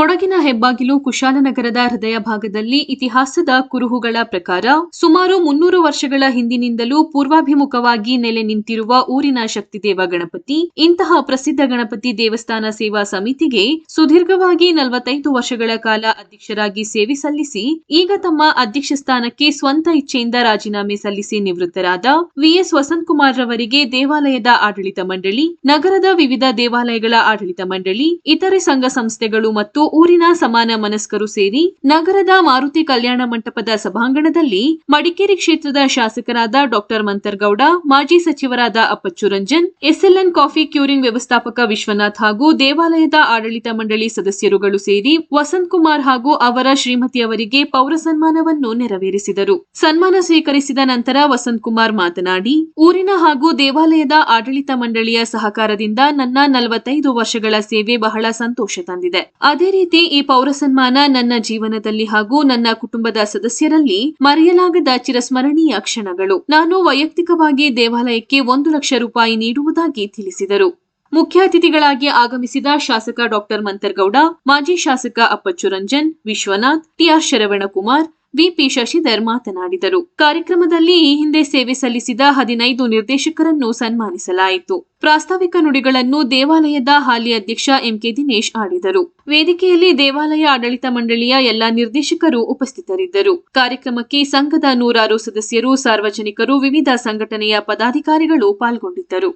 ಕೊಡಗಿನ ಹೆಬ್ಬಾಗಿಲು ಕುಶಾಲನಗರದ ಹೃದಯ ಭಾಗದಲ್ಲಿ ಇತಿಹಾಸದ ಕುರುಹುಗಳ ಪ್ರಕಾರ ಸುಮಾರು ಮುನ್ನೂರು ವರ್ಷಗಳ ಹಿಂದಿನಿಂದಲೂ ಪೂರ್ವಾಭಿಮುಖವಾಗಿ ನೆಲೆ ನಿಂತಿರುವ ಊರಿನ ಶಕ್ತಿದೇವ ಗಣಪತಿ, ಇಂತಹ ಪ್ರಸಿದ್ಧ ಗಣಪತಿ ದೇವಸ್ಥಾನ ಸೇವಾ ಸಮಿತಿಗೆ ಸುದೀರ್ಘವಾಗಿ ನಲವತ್ತೈದು ವರ್ಷಗಳ ಕಾಲ ಅಧ್ಯಕ್ಷರಾಗಿ ಸೇವೆ ಸಲ್ಲಿಸಿ, ಈಗ ತಮ್ಮ ಅಧ್ಯಕ್ಷ ಸ್ಥಾನಕ್ಕೆ ಸ್ವಂತ ಇಚ್ಛೆಯಿಂದ ರಾಜೀನಾಮೆ ಸಲ್ಲಿಸಿ ನಿವೃತ್ತರಾದ ವಿಎಸ್ ವಸಂತಕುಮಾರ್ ರವರಿಗೆ ದೇವಾಲಯದ ಆಡಳಿತ ಮಂಡಳಿ, ನಗರದ ವಿವಿಧ ದೇವಾಲಯಗಳ ಆಡಳಿತ ಮಂಡಳಿ, ಇತರೆ ಸಂಘ ಸಂಸ್ಥೆಗಳು ಮತ್ತು ಊರಿನ ಸಮಾನ ಮನಸ್ಕರು ಸೇರಿ ನಗರದ ಮಾರುತಿ ಕಲ್ಯಾಣ ಮಂಟಪದ ಸಭಾಂಗಣದಲ್ಲಿ ಮಡಿಕೇರಿ ಕ್ಷೇತ್ರದ ಶಾಸಕರಾದ ಡಾಕ್ಟರ್ ಮಂತರ್ಗೌಡ, ಮಾಜಿ ಸಚಿವರಾದ Appachu Ranjan, SLN coffee curing ವ್ಯವಸ್ಥಾಪಕ ವಿಶ್ವನಾಥ್ ಹಾಗೂ ದೇವಾಲಯದ ಆಡಳಿತ ಮಂಡಳಿ ಸದಸ್ಯರುಗಳು ಸೇರಿ ವಸಂತ್ ಕುಮಾರ್ ಹಾಗೂ ಅವರ ಶ್ರೀಮತಿಯವರಿಗೆ ಪೌರ ಸನ್ಮಾನವನ್ನು ನೆರವೇರಿಸಿದರು. ಸನ್ಮಾನ ಸ್ವೀಕರಿಸಿದ ನಂತರ ವಸಂತ್ ಕುಮಾರ್ ಮಾತನಾಡಿ, ಊರಿನ ಹಾಗೂ ದೇವಾಲಯದ ಆಡಳಿತ ಮಂಡಳಿಯ ಸಹಕಾರದಿಂದ ನನ್ನ ನಲವತ್ತೈದು ವರ್ಷಗಳ ಸೇವೆ ಬಹಳ ಸಂತೋಷ ತಂದಿದೆ. ಅದೇ ರೀತಿ ಈ ಪೌರ ಸನ್ಮಾನ ನನ್ನ ಜೀವನದಲ್ಲಿ ಹಾಗೂ ನನ್ನ ಕುಟುಂಬದ ಸದಸ್ಯರಲ್ಲಿ ಮರೆಯಲಾಗದ ಚಿರಸ್ಮರಣೀಯ ಕ್ಷಣಗಳು. ನಾನು ವೈಯಕ್ತಿಕವಾಗಿ ದೇವಾಲಯಕ್ಕೆ ಒಂದು ಲಕ್ಷ ರೂಪಾಯಿ ನೀಡುವುದಾಗಿ ತಿಳಿಸಿದರು. ಮುಖ್ಯ ಅತಿಥಿಗಳಾಗಿ ಆಗಮಿಸಿದ ಶಾಸಕ ಡಾಕ್ಟರ್ ಮಂತರ್ಗೌಡ, ಮಾಜಿ ಶಾಸಕ ಅಪ್ಪಚ್ಚು ರಂಜನ್ ವಿಶ್ವನಾಥ್ ಟಿಆರ್ ಶರವಣಕುಮಾರ್ ವಿಪಿ ಶಶಿಧರ್ ಮಾತನಾಡಿದರು. ಕಾರ್ಯಕ್ರಮದಲ್ಲಿ ಈ ಹಿಂದೆ ಸೇವೆ ಸಲ್ಲಿಸಿದ ಹದಿನೈದು ನಿರ್ದೇಶಕರನ್ನು ಸನ್ಮಾನಿಸಲಾಯಿತು. ಪ್ರಾಸ್ತಾವಿಕ ನುಡಿಗಳನ್ನು ದೇವಾಲಯದ ಹಾಲಿ ಅಧ್ಯಕ್ಷ ಎಂಕೆ ದಿನೇಶ್ ಆಡಿದರು. ವೇದಿಕೆಯಲ್ಲಿ ದೇವಾಲಯ ಆಡಳಿತ ಮಂಡಳಿಯ ಎಲ್ಲಾ ನಿರ್ದೇಶಕರು ಉಪಸ್ಥಿತರಿದ್ದರು. ಕಾರ್ಯಕ್ರಮಕ್ಕೆ ಸಂಘದ ನೂರಾರು ಸದಸ್ಯರು, ಸಾರ್ವಜನಿಕರು, ವಿವಿಧ ಸಂಘಟನೆಯ ಪದಾಧಿಕಾರಿಗಳು ಪಾಲ್ಗೊಂಡಿದ್ದರು.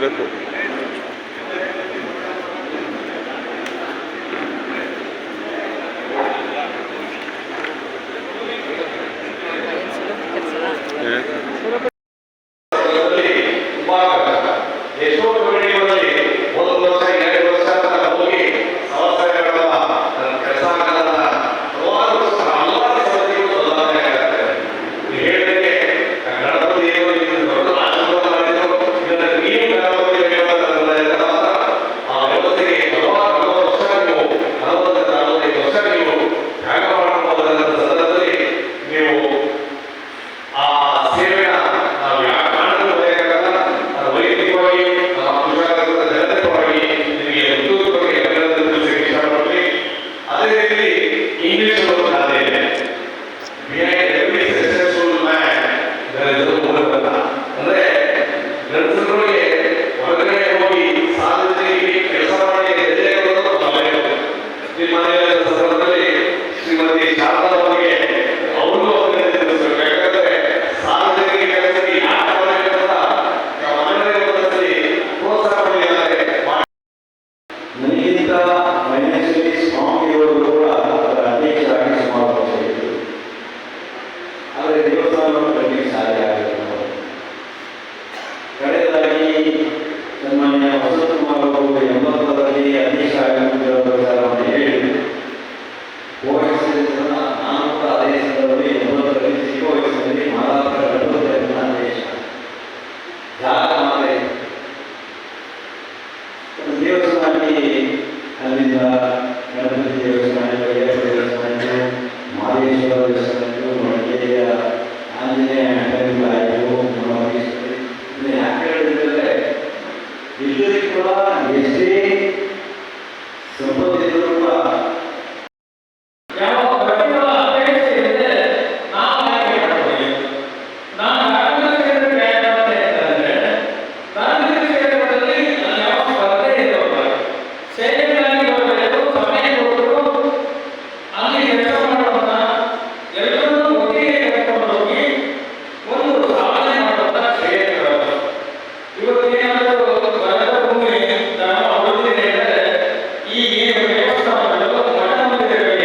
ಮೇಡಮ್ അവരെ ദൈവസ്ഥാനോട് നൽകി സഹായിക്കാറുണ്ട് ವಿದ್ಯುತ್ ಕೂಡ ಎಷ್ಟೇ ಸಂಪತ್ತಿದ್ದರೂ ಕೂಡ